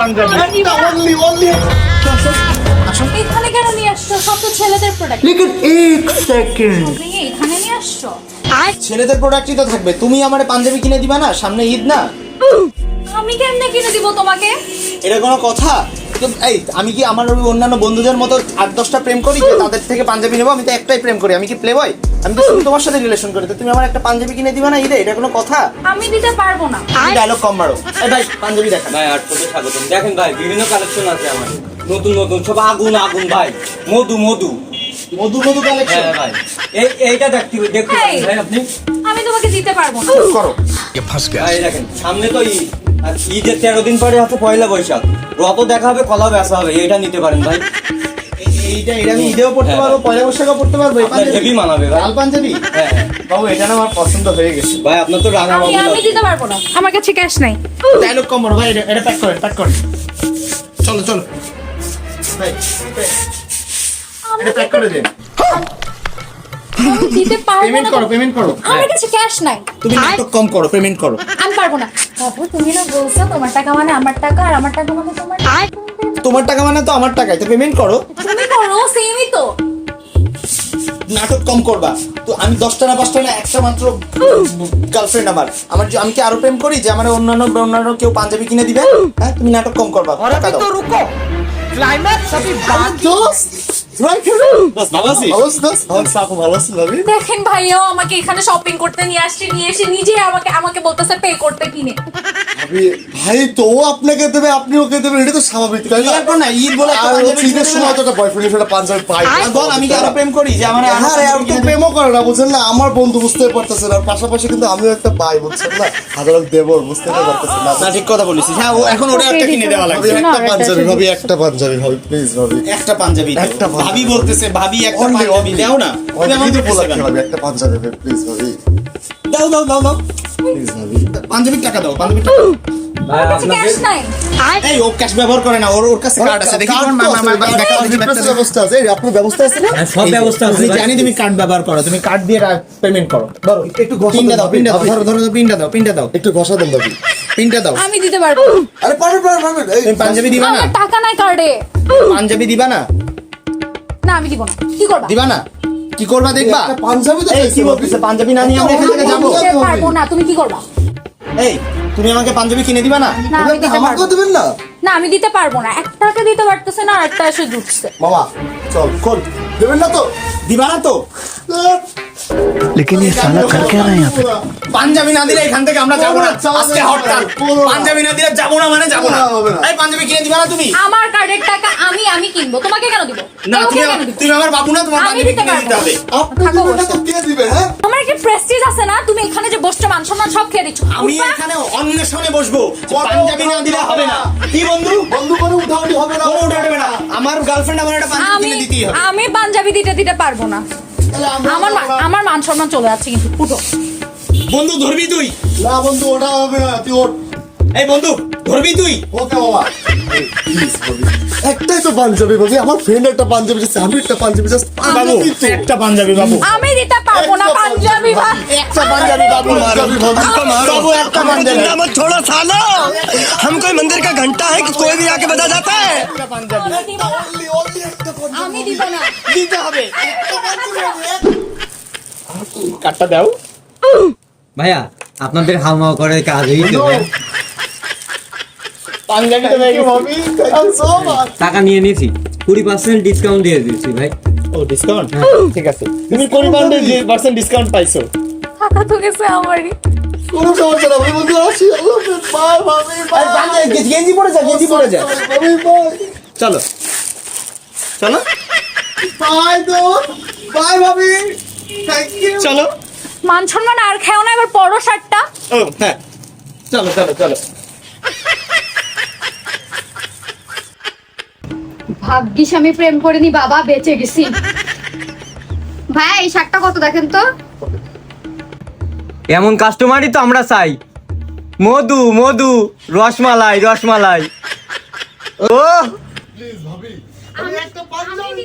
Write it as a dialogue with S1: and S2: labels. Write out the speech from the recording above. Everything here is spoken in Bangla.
S1: পাঞ্জাবি।
S2: এখানে কেন নিয়ে আসছো? ছেলেদের প্রোডাক্ট এখানে নিয়ে আসছো? আর?
S3: ছেলেদের প্রোডাক্টই তো থাকবে। তুমি আমার পাঞ্জাবি কিনে দিবে না? সামনে ঈদ না?
S2: আমি কেমনে কিনে দিব তোমাকে?
S3: এটা কোনো কথা? এই আমি কি আমার অন্যান্য বন্ধুদের মতো আট দশটা প্রেম করি যে তাদের থেকে পাঞ্জাবি নেব? আমি তো একটাই প্রেম করি। আমি কি প্লে বয় আমি তো শুধু তোমার সাথে রিলেশন করি তো তুমি আমার একটা পাঞ্জাবি কিনে দিবা না ঈদে? এটা কোনো কথা?
S2: আমি দিতে পারব না।
S3: ডায়লগ কম মারো এই ভাই পাঞ্জাবি দেখা।
S4: ভাই আট কোটি স্বাগতম। দেখেন ভাই বিভিন্ন কালেকশন আছে আমার। নতুন নতুন সব আগুন আগুন ভাই। মধু মধু।
S3: মধু মধু কালেকশন
S4: হ্যাঁ ভাই। এই এইটা দেখতে দেখতে ভাই আপনি?
S2: আমি তোমাকে দিতে পারব না।
S3: করো।
S4: ভাই দেখেন সামনে তো ঈদ। আর ঈদের তেরো দিন পরে আছে পয়লা বৈশাখ। রত দেখা হবে কলা বেচা হবে এটা নিতে পারেন ভাই।
S3: এইটা এটা আমি ঈদেও পড়তে
S4: হ্যাঁ।
S3: পারব পয়লা বৈশাখও পড়তে পারব।
S4: হেভি মানাবে ভাই।
S3: লাল পাঞ্জাবি?
S4: হ্যাঁ। হ্যাঁ।
S3: বাবু এটা না আমার পছন্দ হয়ে গেছে।
S4: ভাই আপনার তো রাঙা
S2: আমি
S4: বাবু
S2: আমি দিতে পারব না। আমার কাছে ক্যাশ নাই।
S3: ডায়লগ ভাই এটা- এটা প্যাক করেন প্যাক করেন। চলো চলো। ভাই এটা প্যাক করে দিন।
S2: দিতে পারব
S3: পেমেন্ট করো পেমেন্ট করো।
S2: আমার কাছে ক্যাশ নাই।
S3: তুমি নাটক কম করো পেমেন্ট করো।
S2: আমি পারব না। বাবু তুমি না বলছো তোমার টাকা মানে আমার টাকা আর আমার টাকা মানে তোমার টাকা।
S3: তোমার টাকা মানে তো আমার টাকাই তো পেমেন্ট করো।
S2: সেমই তো
S3: নাটক কম করবা তো আমি দশটা না পাঁচটা না একটা মাত্র গার্লফ্রেন্ড আমার আমার যে- আমি কি আরো প্রেম করি যে আমার অন্যান্য অন্যান্য কেউ পাঞ্জাবি কিনে দিবে হ্যাঁ তুমি নাটক কম করবা টাকা দাও
S1: रुको क्लाइमैक्स अभी
S5: ভালো আছিস ভালো
S2: দেখেন ভাইয়াও আমাকে এখানে শপিং করতে নিয়ে আসছে নিয়ে এসে নিজে আমাকে আমাকে বলতেছে পে করতে কিনে
S5: ভাই তো আপনাকে দেবে আপনি ওকে দেবেন এটা তো স্বাভাবিক তাই না
S3: এরপর না ঈদ বলে
S5: আর ঈদের সময় তো বয়ফ্রেন্ড একটা পাঞ্জাবি পাই
S3: বল আমি কি আরও প্রেম করি যে আমার আরও
S5: হ্যাঁ আর তো প্রেমও করে না বুঝছেন না আমার বন্ধু বুঝতে পারতেছে না পাশাপাশি কিন্তু আমিও একটা পাই বুঝছেন না হাজার দেবর বুঝতে পারতেছেন না
S3: না ঠিক কথা বলিস হ্যাঁ এখন ওটা একটা কিনে দেওয়া লাগবে
S5: একটা পাঞ্জাবি ভাবি একটা পাঞ্জাবি ভাবি প্লিজ ভাবি
S3: একটা পাঞ্জাবি
S5: একটা পাঞ্জাবি।
S3: ভাবি বলতেছে ভাবি একটা পাঞ্জাবি দাও না। তুমি আমাকে বলো?
S5: ভাবি একটা পাঞ্জাবি প্লিজ ভাবি।
S3: দাও দাও দাও দাও।
S5: প্লিজ ভাবি।
S3: পাঞ্জাবির টাকা দাও পাঞ্জাবির টাকা দাও।
S4: ভাই
S2: আমার কাছে
S4: আপনাকে
S2: ক্যাশ নাই।
S3: এই ও ক্যাশ ব্যবহার করে না ওর ওর কাছে কার্ড আছে দেখি।
S5: কার্ড
S3: মা মা মা দেখা
S5: রিপ্লেস ব্যবস্থা আছে আপনার ব্যবস্থা আছে না?
S4: সব ব্যবস্থা আছে
S3: জানি তুমি কার্ড ব্যবহার করো তুমি কার্ড দিয়ে পেমেন্ট করো। ধরো
S5: একটু
S3: পিনটা দাও
S5: দাও,
S3: পিনটা দাও ধরো ধরো ধরো, পিনটা দাও পিনটা দাও।
S5: একটু ঘষা দেন ভাবি।
S3: পিনটা দাও।
S2: আমি দিতে পারব।
S5: আরে পারবেন পারবেন পারবেন এই
S3: তুমি পাঞ্জাবি দিবা না?
S2: টাকা নাই কার্ডে
S3: পাঞ্জাবি দিবা না?
S2: না আমি দিব না। কি করবা?
S3: দিবা না? কি করবা দেখবা?
S5: পাঞ্জাবি তো
S3: কি। বলতেছে? পাঞ্জাবি না নিয়ে আমরা এখান থেকে যাব।
S2: পারব না তুমি কি করবা?
S3: এই তুমি আমাকে পাঞ্জাবি কিনে দিবা না?
S2: না আমি দিতে পারব
S5: দিবেন না।
S2: না আমি দিতে পারব না। এক টাকা দিতে পারতেছে না আর একটা এসে জুটছে
S5: বাবা চল খোল। দেবেন না তো?
S3: দিবা না তো?
S1: लेकिन ये साला कर क्या रहा है यहाँ पे
S3: পাঞ্জাবি না দিলে এখান থেকে আমরা যাবো না
S5: যাবো না,
S3: আজকে
S5: যাবো না,
S3: হরতাল
S5: করো না।
S3: পাঞ্জাবি না দিলে যাবো না মানে যাবো না
S5: না, হবে না।
S3: এই পাঞ্জাবি কিনে দিবা না তুমি
S2: আমার কার্ডের টাকা আমি আমি কিনবো তোমাকে কেন দিব
S3: না
S2: তোমাকে
S3: তুমি
S2: কেন দিব
S3: তুমি আমার বাবু না তোমার
S2: আমি
S3: পাঞ্জাবি
S2: দিতে
S3: কিনে দিতে
S2: পারবো
S3: হবে
S5: আপনি
S2: থাকো
S5: দিবেন না তো
S2: বসে।
S5: কে দিবে হ্যাঁ
S2: আমার একটা প্রেস্টিজ আছে না তুমি এখানে যে বসছো মান সম্মান সব খেয়ে দিচ্ছ।
S3: আমি? এখানে অন্বেষণে বসবো। পাঞ্জাবি না দিলে হবে না। কি বন্ধু?
S5: বন্ধু কোনো উঠাউটি হবে না।
S3: কোনো উঠাবে না। আমার গার্লফ্রেন্ড আমার একটা পাঞ্জাবি
S2: আমি
S3: কিনে দিতেই হবে।
S2: আমি পাঞ্জাবি দিতে দিতে পারব না।
S5: আমার
S2: আমার মান সম্মান চলে যাচ্ছে কিন্তু উঠো।
S3: বন্ধু ধরবি তুই?
S5: না বন্ধু ওটা হবে না। তুই ওর
S3: এই বন্ধু ধরবি তুই
S5: ওকে বাবা প্লিজ ভাবি একটাই তো পাঞ্জাবি ভাবি আমার ফ্রেন্ড একটা পাঞ্জাবি যাচ্ছে আমি একটা পাঞ্জাবি জাস্ট
S3: বাবু একটা পাঞ্জাবি বাবু
S2: আমি দিতে পারবো না পাঞ্জাবি ভাই
S3: একটা পাঞ্জাবি বাবু
S5: পাঞ্জাবি ভাবি
S3: বাবু একটা পাঞ্জাবি
S6: मत छोड़ो सालो हम कोई मंदिर का घंटा है कि कोई भी आके बजा जाता है
S3: একটা পাঞ্জাবি
S5: Only, only একটা পাঞ্জাবি
S2: আমি দিব না
S3: দিতে হবে কাটটা দাও
S4: ভাইয়া আপনাদের হাওয়া করে কাজ হয়েছে টাকা নিয়ে নিয়েছি। কুড়ি পার্সেন্ট ডিসকাউন্ট দিয়ে দিচ্ছি ভাই।
S3: ও ডিসকাউন্ট ঠিক আছে। তুমি কোন পার্সেন্ট ডিসকাউন্ট পাইছো?
S2: টাকা তো গেছে আমারই।
S5: কোনো সমস্যা না ভাবি বন্ধু আসি। আল্লাহ হাফেজ বাই বাই
S3: গেঞ্জি পরে যা গেঞ্জি পরে যা। চলো। চলো।
S5: বাই তো। বাই ভাবি। থ্যাংক ইউ
S3: চলো।
S2: মান সম্মান আর খেও না এবার পরো শার্টটা।
S3: ও হ্যাঁ। চলো চলো চলো।
S7: ভাগ্যিস আমি প্রেম করিনি বাবা বেঁচে গেছি। ভাই এই শাকটা কত দেখেন তো?
S4: এমন কাস্টমারই তো আমরা চাই। মধু মধু রসমালাই রসমালাই। ও!
S5: প্লিজ ভাবি।
S7: আমি
S5: একটা
S7: আমি